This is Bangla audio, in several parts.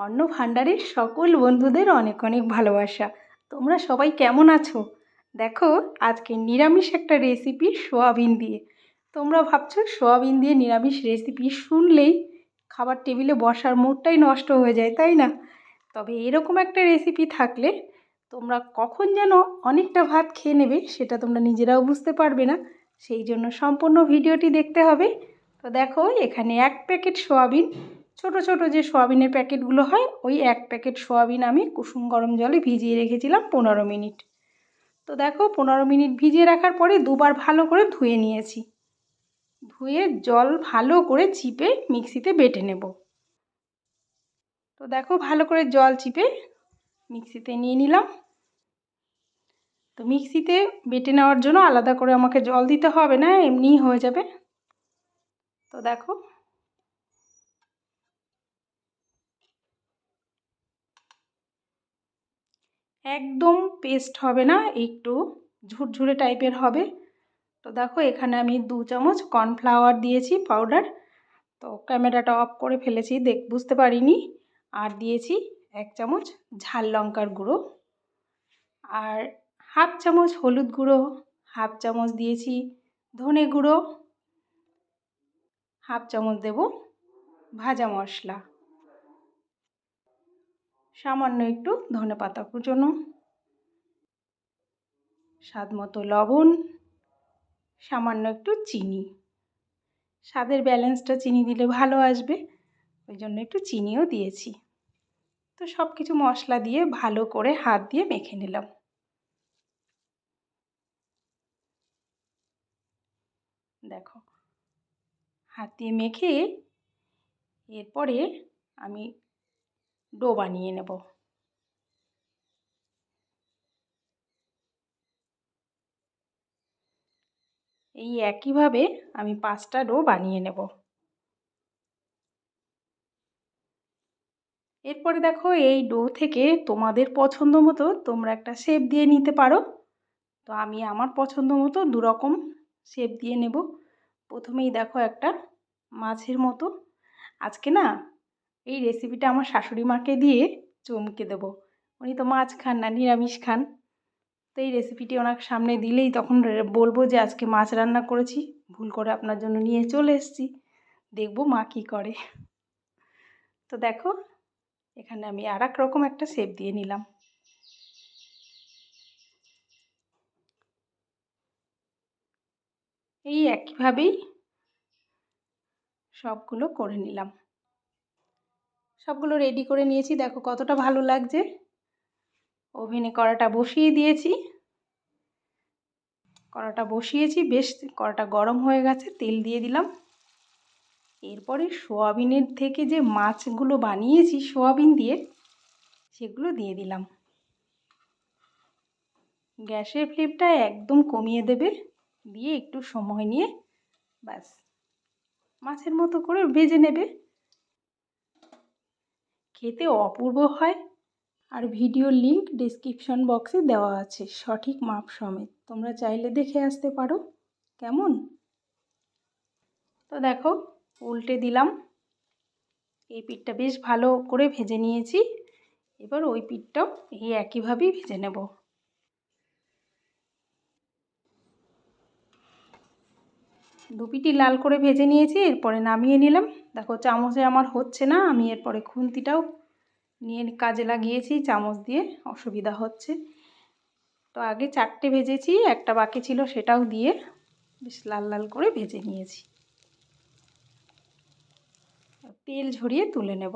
অন্ন ভাণ্ডারের সকল বন্ধুদের অনেক অনেক ভালোবাসা। তোমরা সবাই কেমন আছো? দেখো, আজকে নিরামিষ একটা রেসিপি সোয়াবিন দিয়ে। তোমরা ভাবছ, সোয়াবিন দিয়ে নিরামিষ রেসিপি শুনলেই খাবার টেবিলে বসার মুডটাই নষ্ট হয়ে যায়, তাই না? তবে এরকম একটা রেসিপি থাকলে তোমরা কখন যেন অনেকটা ভাত খেয়ে নেবে সেটা তোমরা নিজেরাও বুঝতে পারবে না। সেই জন্য সম্পূর্ণ ভিডিওটি দেখতে হবে। তো দেখো, এখানে এক প্যাকেট সোয়াবিন ছোট ছোট যে সোয়াবিনের প্যাকেটগুলো হয়, ওই এক প্যাকেট সোয়াবিন আমি কুসুম গরম জলে ভিজিয়ে রেখেছিলাম পনেরো মিনিট। তো দেখো, পনেরো মিনিট ভিজিয়ে রাখার পরে দুবার ভালো করে ধুয়ে নিয়েছি। ধুয়ে জল ভালো করে চিপে মিক্সিতে বেটে নেব। তো দেখো, ভালো করে জল চিপে মিক্সিতে নিয়ে নিলাম। তো মিক্সিতে বেটে নেওয়ার জন্য আলাদা করে আমাকে জল দিতে হবে না, এমনিই হয়ে যাবে। তো দেখো একদম পেস্ট হবে না, একটু ঝুরঝুরে টাইপের হবে। তো দেখো, এখানে আমি দু চামচ কর্নফ্লাওয়ার দিয়েছি পাউডার তো ক্যামেরাটা অফ করে ফেলেছি, দেখ, বুঝতে পারিনি। আর দিয়েছি এক চামচ ঝাল লঙ্কার গুঁড়ো। আর হাফ চামচ হলুদ গুঁড়ো, হাফ চামচ দিয়েছি ধনে গুঁড়ো, হাফ চামচ দেব ভাজা মশলা। সামান্য একটু ধনে পাতা কুচোনো, স্বাদ মতো লবণ, সামান্য একটু চিনি। স্বাদের ব্যালেন্সটা চিনি দিলে ভালো আসবে, ওই জন্য একটু চিনিও দিয়েছি। তো সব কিছু মশলা দিয়ে ভালো করে হাত দিয়ে মেখে নিলাম। দেখো, হাত দিয়ে মেখে এরপরে আমি ডো বানিয়ে নেব। এই একইভাবে আমি পাঁচটা ডো বানিয়ে নেব। এরপরে দেখো এই ডো থেকে তোমাদের পছন্দ মতো তোমরা একটা শেপ দিয়ে নিতে পারো। তো আমি আমার পছন্দ মতো দুরকম শেপ দিয়ে নেব। প্রথমেই দেখো একটা মাছের মতো। আজকে না এই রেসিপিটা আমার শাশুড়ি মাকে দিয়ে চমকে দেবো। উনি তো মাছ খান না, নিরামিষ খান। তো এই রেসিপিটি ওনার সামনে দিলেই তখন বলব যে আজকে মাছ রান্না করেছি, ভুল করে আপনার জন্য নিয়ে চলে এসেছি। দেখব মা কী করে। তো দেখো, এখানে আমি আর রকম একটা শেপ দিয়ে নিলাম। এই একইভাবেই সবগুলো করে নিলাম। সবগুলো রেডি করে নিয়েছি। দেখো কতটা ভালো লাগছে। ওভেনে কড়াটা বসিয়ে দিয়েছি। কড়াটা বসিয়েছি। বেশ কড়াটা গরম হয়ে গেছে, তেল দিয়ে দিলাম। এরপরে সোয়াবিনের থেকে যে মাছগুলো বানিয়েছি, সোয়াবিন দিয়ে, সেগুলো দিয়ে দিলাম। গ্যাসের ফ্লেমটা একদম কমিয়ে দেবে। দিয়ে একটু সময় নিয়ে ব্যাস। মাছের মতো করে ভেজে নেবে। খেতে অপূর্ব হয়। আর ভিডিও লিঙ্ক ডিসক্রিপশন বক্সে দেওয়া আছে, সঠিক মাপ সমেত। তোমরা চাইলে দেখে আসতে পারো। কেমন? তো দেখো, উল্টে দিলাম। এই পিঠটা বেশ ভালো করে ভেজে নিয়েছি। এবার ওই পিঠটাও এই একইভাবেই ভেজে নেব। দু পিটি লাল করে ভেজে নিয়েছি, এরপরে নামিয়ে নিলাম। দেখো চামচে আমার হচ্ছে না, আমি এরপরে খুন্তিটাও নিয়ে কাজে লাগিয়েছি, চামচ দিয়ে অসুবিধা হচ্ছে। তো আগে চারটে ভেজেছি, একটা বাকি ছিল সেটাও দিয়ে বেশ লাল লাল করে ভেজে নিয়েছি। তেল ঝরিয়ে তুলে নেব।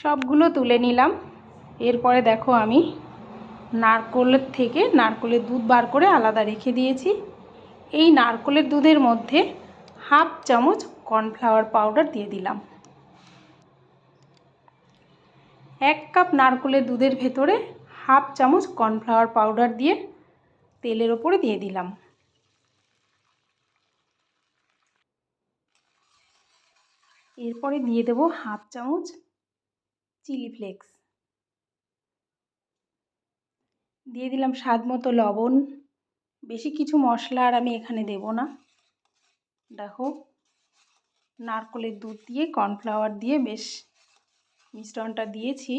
সবগুলো তুলে নিলাম। এরপরে দেখো আমি নারকোলের থেকে নারকোলের দুধ বার করে আলাদা রেখে দিয়েছি। এই নারকোলের দুধের মধ্যে হাফ চামচ কর্নফ্লাওয়ার পাউডার দিয়ে দিলাম। এক কাপ নারকোলের দুধের ভেতরে হাফ চামচ কর্নফ্লাওয়ার পাউডার দিয়ে তেলের ওপরে দিয়ে দিলাম। এরপরে দিয়ে দেব হাফ চামচ চিলি ফ্লেক্স। দিয়ে দিলাম স্বাদ মতো লবণ। বেশি কিছু মশলা আর আমি এখানে দেব না। দেখো, নারকলের দুধ দিয়ে, কর্নফ্লাওয়ার দিয়ে বেশ মিশ্রণটা দিয়েছি।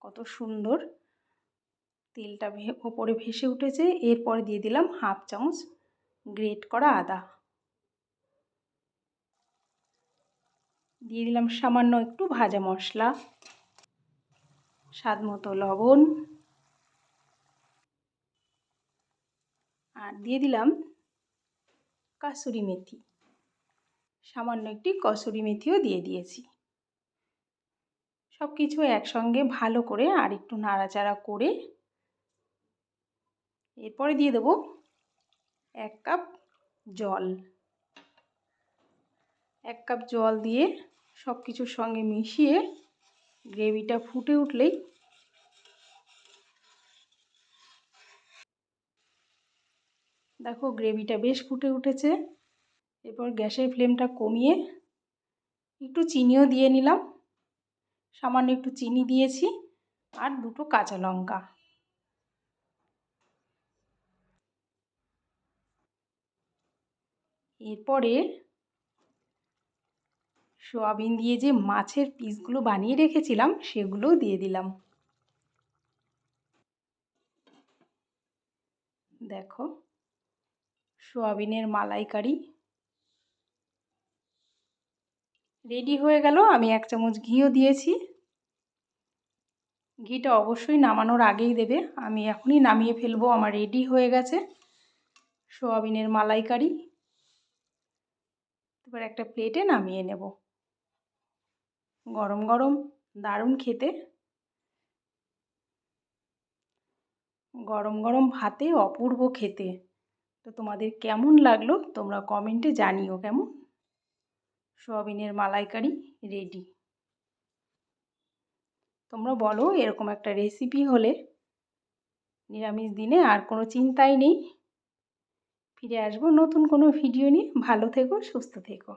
কত সুন্দর তেলটা ওপরে ভেসে উঠেছে। এরপরে দিয়ে দিলাম হাফ চামচ গ্রেট করা আদা। দিয়ে দিলাম সামান্য একটু ভাজা মশলা, স্বাদ মতো লবণ, আর দিয়ে দিলাম কাসুরি মেথি। সামান্য একটি কসুরি মেথিও দিয়ে দিয়েছি। সব কিছু একসঙ্গে ভালো করে আর একটু নাড়াচাড়া করে এরপরে দিয়ে দেবো এক কাপ জল। এক কাপ জল দিয়ে সব কিছুর সঙ্গে মিশিয়ে গ্রেভিটা ফুটে উঠলেই দেখো গ্রেভিটা বেশ ফুটে উঠেছে। এরপর গ্যাসের ফ্লেমটা কমিয়ে একটু চিনিও দিয়ে নিলাম। সামান্য একটু চিনি দিয়েছি আর দুটো কাঁচা লঙ্কা। এরপরে সোয়াবিন দিয়ে যে মাছের পিসগুলো বানিয়ে রেখেছিলাম, সেগুলোও দিয়ে দিলাম। দেখো, সোয়াবিনের মালাইকারি রেডি হয়ে গেল। আমি এক চামচ ঘিও দিয়েছি। ঘিটা অবশ্যই নামানোর আগেই দেবে। আমি এখনই নামিয়ে ফেলব, আমার রেডি হয়ে গেছে সোয়াবিনের মালাইকারি। এবার একটা প্লেটে নামিয়ে নেব। গরম গরম দারুণ খেতে। গরম গরম ভাতে অপূর্ব খেতে। তো তোমাদের কেমন লাগল তোমরা কমেন্টে জানিও কেমন? সোয়াবিনের মালাইকারি রেডি তোমরা বলো এরকম একটা রেসিপি হলে নিরামিষ দিনে আর কোনো চিন্তাই নেই। ফিরে আসব নতুন কোনো ভিডিও নিয়ে। ভালো থেকো, সুস্থ থেকো।